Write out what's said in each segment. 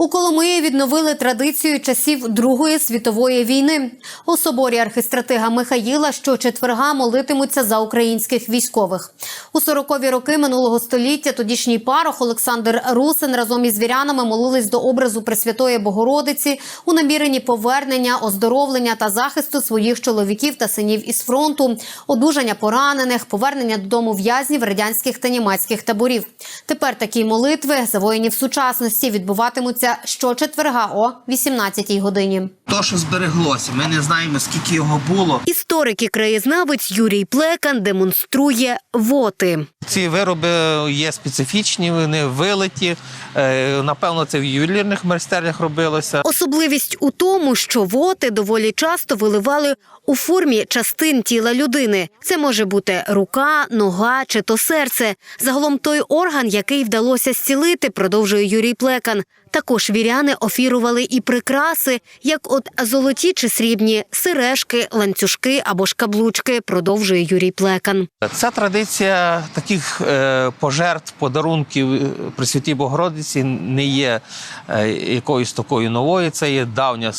У Коломиї відновили традицію часів Другої світової війни. У соборі архистратига Михаїла щочетверга молитимуться за українських військових. У 40-ві роки минулого століття тодішній парох Олександр Русин разом із вірянами молились до образу Пресвятої Богородиці у наміренні повернення, оздоровлення та захисту своїх чоловіків та синів із фронту, одужання поранених, повернення додому в'язнів радянських та німецьких таборів. Тепер такі молитви за воїнів сучасності відбуватимуться щочетверга о 18-й годині. То, що збереглося, ми не знаємо, скільки його було. Історик і краєзнавець Юрій Плекан демонструє воти. Ці вироби є специфічні, вони вилиті. Е, Напевно, це в ювелірних майстернях робилося. Особливість у тому, що воти доволі часто виливали у формі частин тіла людини. Це може бути рука, нога чи то серце. Загалом той орган, який вдалося зцілити, продовжує Юрій Плекан. Також віряни офірували і прикраси, як от золоті чи срібні сережки, ланцюжки або ж каблучки, продовжує Юрій Плекан. Ця традиція таких е, пожертв, подарунків е, Пресвятій Богородиці не є е, якоюсь такою новою. Це є давня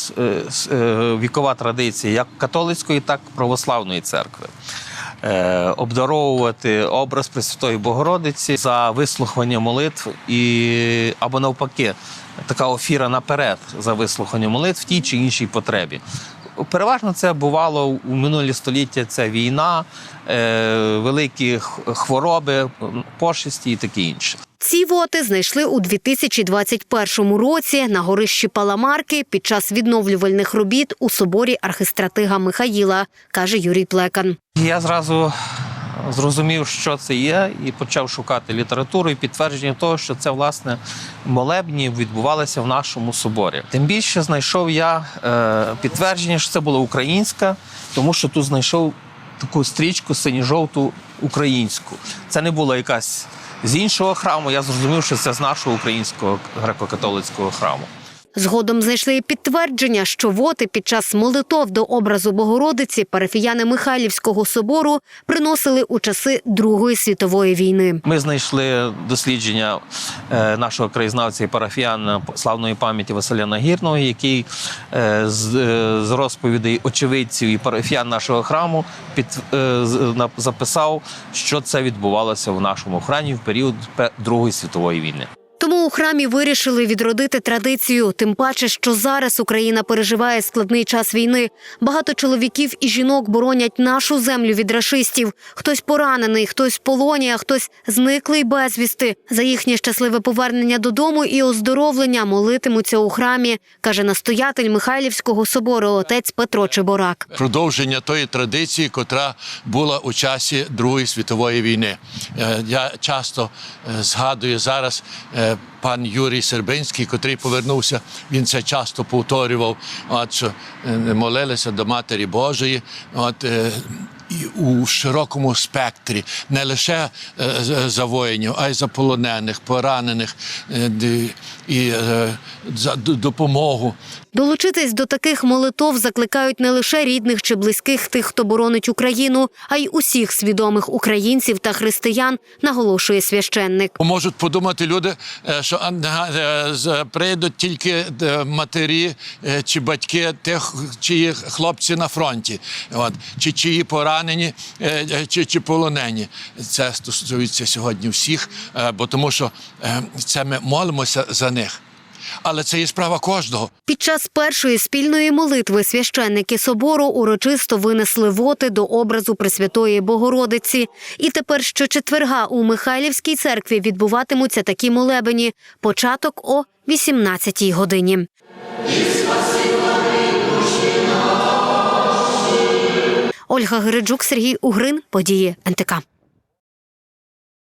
вікова традиція як католицької, так і православної церкви. Е, обдаровувати образ Пресвятої Богородиці за вислухання молитв і або навпаки, така офіра наперед за вислухання молитв в тій чи іншій потребі. Переважно це бувало у минулі століття. Це війна, е, великі хвороби, пошесті і таке інше. Ці воти знайшли у 2021 році на горищі Паламарки під час відновлювальних робіт у соборі архистратига Михаїла, каже Юрій Плекан. Я зразу зрозумів, що це є, і почав шукати літературу і підтвердження того, що це власне молебні відбувалися в нашому соборі. Тим більше знайшов я е, підтвердження, що це була українська, тому що тут знайшов таку стрічку синьо-жовту українську. Це не була якась з іншого храму. Я зрозумів, що це з нашого українського греко-католицького храму. Згодом знайшли підтвердження, що воти під час молитов до образу Богородиці парафіяни Михайлівського собору приносили у часи Другої світової війни. Ми знайшли дослідження е, нашого краєзнавця і парафіяна славної пам'яті Василя Нагірного, який е, з, е, розповідей очевидців і парафіян нашого храму під, записав, що це відбувалося в нашому храмі в період Другої світової війни. Тому у храмі вирішили відродити традицію. Тим паче, що зараз Україна переживає складний час війни. Багато чоловіків і жінок боронять нашу землю від рашистів. Хтось поранений, хтось в полоні, а хтось зниклий безвісти. За їхнє щасливе повернення додому і оздоровлення молитимуться у храмі, каже настоятель Михайлівського собору отець Петро Чеборак. продовження тої традиції, котра була у часі Другої світової війни. Е, Я часто е, згадую зараз е, пан Юрій Сербинський, котрий повернувся. Він це часто повторював. От що е, молилися до Матері Божої. От е, і у широкому спектрі не лише е, з- за воїнів, а й за полонених, поранених е, і е, за допомогу. Долучитись до таких молитов закликають не лише рідних чи близьких тих, хто боронить Україну, а й усіх свідомих українців та християн, наголошує священник. Можуть подумати люди, е, що е, прийдуть тільки е, матері е, чи батьки тих, чиї хлопці на фронті, от, чи чиї поранені, е, е, чи, чи полонені. Це стосується сьогодні всіх, е, бо тому що це ми молимося за них. Але це є справа кожного. Під час першої спільної молитви священники собору урочисто винесли воти до образу Пресвятої Богородиці. І тепер щочетверга у Михайлівській церкві відбуватимуться такі молебені. Початок о 18-й годині. Ольга Гириджук, Сергій Угрин. Події НТК.